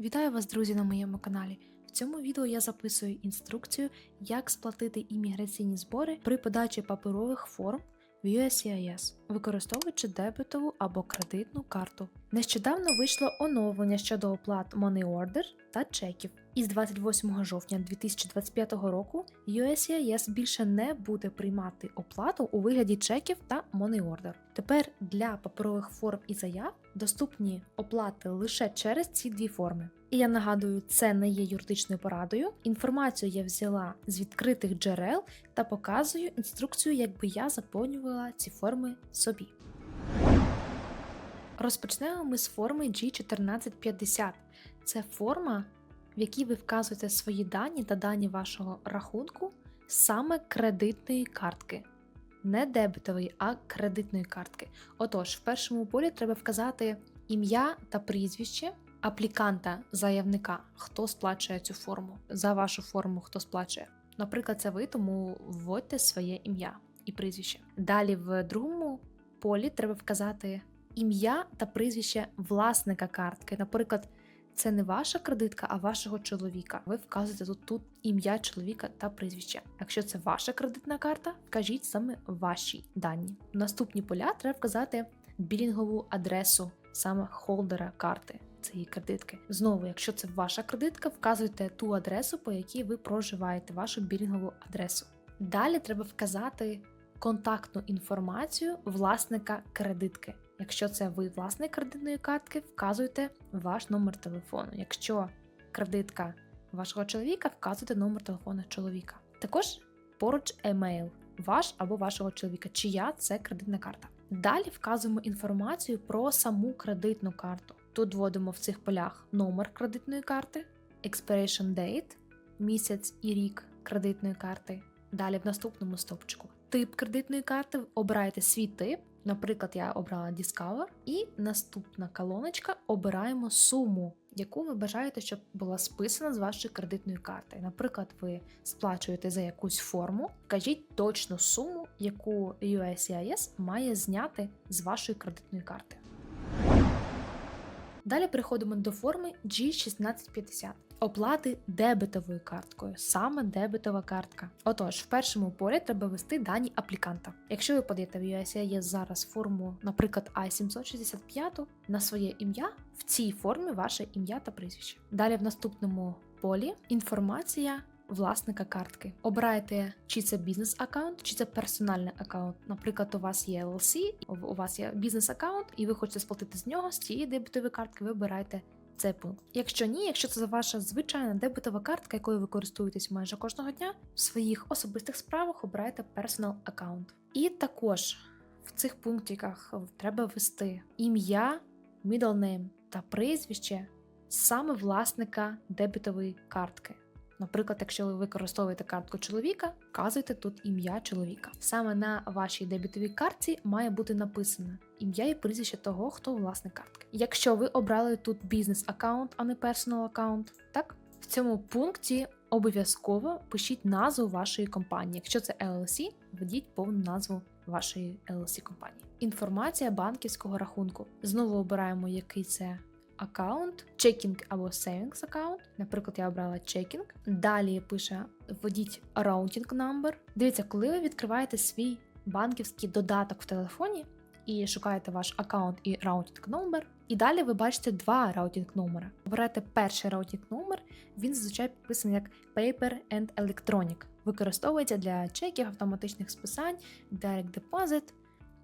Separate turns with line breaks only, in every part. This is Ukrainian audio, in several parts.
Вітаю вас, друзі, на моєму каналі. В цьому відео я записую інструкцію, як сплатити імміграційні збори при подачі паперових форм в USCIS, використовуючи дебетову або кредитну карту. Нещодавно вийшло оновлення щодо оплат Money Order та чеків. Із 28 жовтня 2025 року USCIS більше не буде приймати оплату у вигляді чеків та Money Order. Тепер для паперових форм і заяв доступні оплати лише через ці дві форми. І я нагадую, це не є юридичною порадою. Інформацію я взяла з відкритих джерел та показую інструкцію, якби я заповнювала ці форми собі. Розпочнемо ми з форми G1450. Це форма, в якій ви вказуєте свої дані та дані вашого рахунку саме кредитної картки. Не дебетової, а кредитної картки. Отож, в першому полі треба вказати ім'я та прізвище апліканта, заявника, хто сплачує цю форму. За вашу форму хто сплачує. Наприклад, це ви, тому вводьте своє ім'я і прізвище. Далі в другому полі треба вказати ім'я та прізвище власника картки. Наприклад, це не ваша кредитка, а вашого чоловіка. Ви вказуєте тут, тут ім'я чоловіка та прізвище. Якщо це ваша кредитна карта, вкажіть саме ваші дані. Наступні поля треба вказати білінгову адресу саме холдера карти цієї кредитки. Знову, якщо це ваша кредитка, вказуйте ту адресу, по якій ви проживаєте, вашу білінгову адресу. Далі треба вказати контактну інформацію власника кредитки. Якщо це ви власник кредитної картки, вказуйте ваш номер телефону. Якщо кредитка вашого чоловіка, вказуйте номер телефону чоловіка. Також поруч емейл ваш або вашого чоловіка, чия це кредитна карта. Далі вказуємо інформацію про саму кредитну карту. Тут вводимо в цих полях номер кредитної карти, expiration date, місяць і рік кредитної карти. Далі в наступному стовпчику тип кредитної карти, обирайте свій тип. Наприклад, я обрала Discover, і наступна колоночка обираємо суму, яку ви бажаєте, щоб була списана з вашої кредитної карти. Наприклад, ви сплачуєте за якусь форму, кажіть точну суму, яку USCIS має зняти з вашої кредитної карти. Далі переходимо до форми G1650. Оплати дебетовою карткою, саме дебетова картка. Отож, в першому полі треба ввести дані апліканта. Якщо ви подаєте в USCIS зараз форму, наприклад, I765 на своє ім'я, в цій формі ваше ім'я та прізвище. Далі в наступному полі інформація. Власника картки. Обирайте, чи це бізнес-аккаунт, чи це персональний аккаунт. Наприклад, у вас є LLC, у вас є бізнес-аккаунт, і ви хочете сплатити з нього з цієї дебетової картки, ви обираєте цей пункт. Якщо ні, якщо це ваша звичайна дебетова картка, якою ви користуєтесь майже кожного дня, в своїх особистих справах обирайте Personal аккаунт. І також в цих пунктиках треба ввести ім'я, middle name та прізвище саме власника дебетової картки. Наприклад, якщо ви використовуєте картку чоловіка, вказуйте тут ім'я чоловіка. Саме на вашій дебітовій картці має бути написано ім'я і прізвище того, хто власник картки. Якщо ви обрали тут бізнес-аккаунт, а не персонал аккаунт, так в цьому пункті обов'язково пишіть назву вашої компанії. Якщо це LLC, введіть повну назву вашої LLC компанії. Інформація банківського рахунку. Знову обираємо, який це аккаунт, чекінг або savings аккаунт. Наприклад, я обрала чекінг. Далі пише введіть routing number. Дивіться, коли ви відкриваєте свій банківський додаток в телефоні і шукаєте ваш аккаунт і routing number, і далі ви бачите два routing номера. Обираєте перший routing номер, він зазвичай підписаний як Paper and Electronic. Використовується для чеків, автоматичних списань, Direct Deposit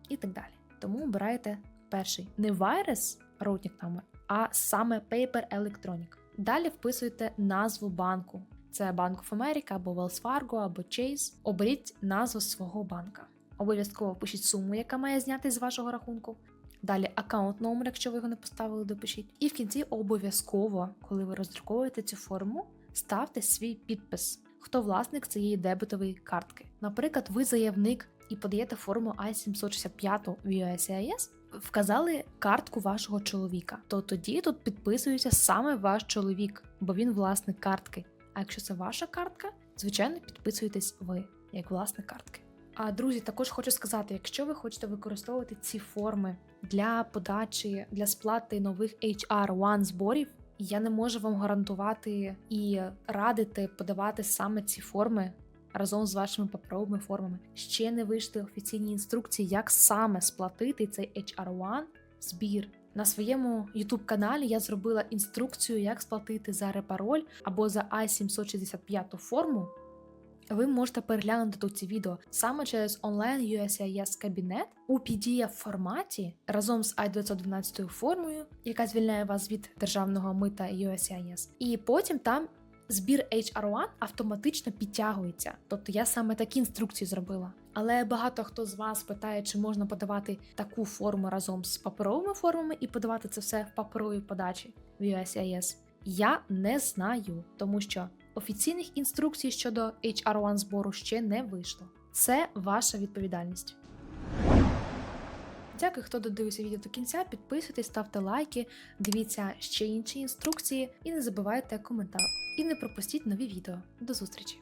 і так далі. Тому обираєте перший не Virus routing номер, а саме Paper Electronic. Далі вписуєте назву банку. Це Bank of America або Wells Fargo, або Chase. Оберіть назву свого банка. Обов'язково пишіть суму, яка має зняти з вашого рахунку. Далі аккаунт номер, якщо ви його не поставили, допишіть. І в кінці обов'язково, коли ви роздруковуєте цю форму, ставте свій підпис, хто власник цієї дебетової картки. Наприклад, ви заявник і подаєте форму I765 в USCIS, вказали картку вашого чоловіка, то тоді тут підписується саме ваш чоловік, бо він власник картки. А якщо це ваша картка, звичайно, підписуєтесь ви як власник картки. А друзі, також хочу сказати: якщо ви хочете використовувати ці форми для подачі, для сплати нових HR One зборів Я не можу вам гарантувати і радити подавати саме ці форми разом з вашими паперовими формами. Ще не вийшли офіційні інструкції, як саме сплатити цей HR1 збір. На своєму youtube каналі я зробила інструкцію, як сплатити за репароль або за I-765 форму. Ви можете переглянути тут ці відео саме через онлайн USIS кабінет у PDF форматі разом з I-912 формою, яка звільняє вас від державного мита USIS. І потім там збір HR1 автоматично підтягується. Тобто я саме такі інструкції зробила. Але багато хто з вас питає, чи можна подавати таку форму разом з паперовими формами і подавати це все в паперовій подачі в USIS. Я не знаю, тому що офіційних інструкцій щодо HR1 збору ще не вийшло. Це ваша відповідальність. Дякую, хто додивився відео до кінця. Підписуйтесь, ставте лайки, дивіться ще інші інструкції і не забувайте коментар. І не пропустіть нові відео. До зустрічі!